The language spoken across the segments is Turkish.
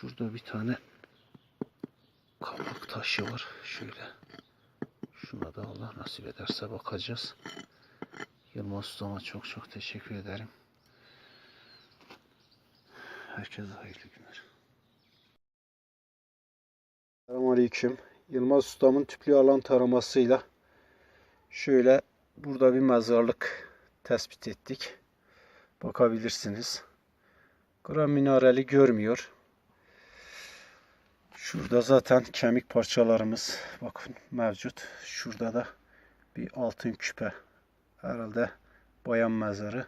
Şurada bir tane kapak taşı var. Şöyle. Şuna da Allah nasip ederse bakacağız. Yılmaz Usta'ma çok çok teşekkür ederim. Herkese hayırlı günler. Selamünaleyküm. Yılmaz Usta'mın tüplü alan taramasıyla şöyle burada bir mezarlık tespit ettik. Bakabilirsiniz. Gram minareli görmüyor. Şurada zaten kemik parçalarımız bakın mevcut. Şurada da bir altın küpe. Herhalde bayan mezarı.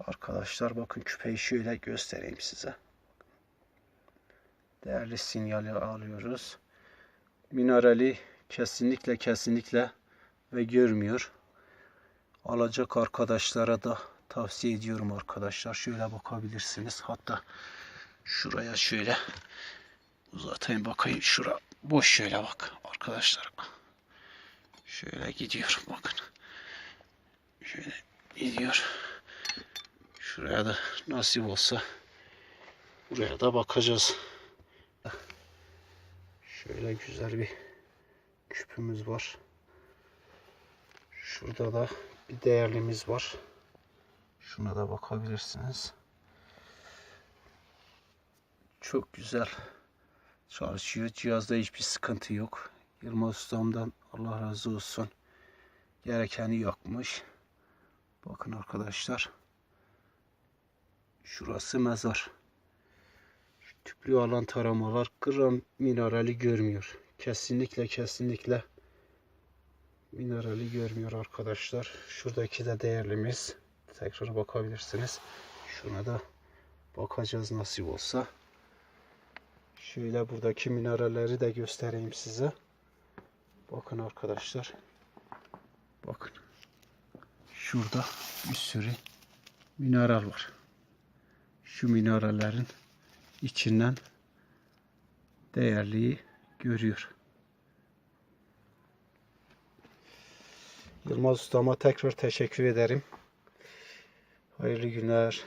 Arkadaşlar bakın küpeyi şöyle göstereyim size. Değerli sinyali alıyoruz. Minareli kesinlikle kesinlikle ve görmüyor. Alacak arkadaşlara da tavsiye ediyorum arkadaşlar. Şöyle bakabilirsiniz. Hatta şuraya şöyle uzatayım bakayım. Şura boş şöyle bak arkadaşlar. Şöyle gidiyor bakın. Şöyle gidiyor. Şuraya da nasip olsa buraya da bakacağız. Şöyle güzel bir küpümüz var. Şurada da bir değerlimiz var. Şuna da bakabilirsiniz. Çok güzel çalışıyor. Cihazda hiçbir sıkıntı yok. Yılmaz Ustam'dan Allah razı olsun. Gerekeni yapmış. Bakın arkadaşlar. Şurası mezar. Şu tüplü alan taramalar gram minerali görmüyor. Kesinlikle kesinlikle minerali görmüyor arkadaşlar. Şuradaki de değerlimiz. Tekrar bakabilirsiniz. Şuna da bakacağız nasip olsa. Şöyle buradaki mineralleri de göstereyim size. Bakın arkadaşlar. Bakın. Şurada bir sürü mineral var. Şu minerallerin içinden değerliyi görüyor. Yılmaz Usta'ma tekrar teşekkür ederim. Hayırlı günler.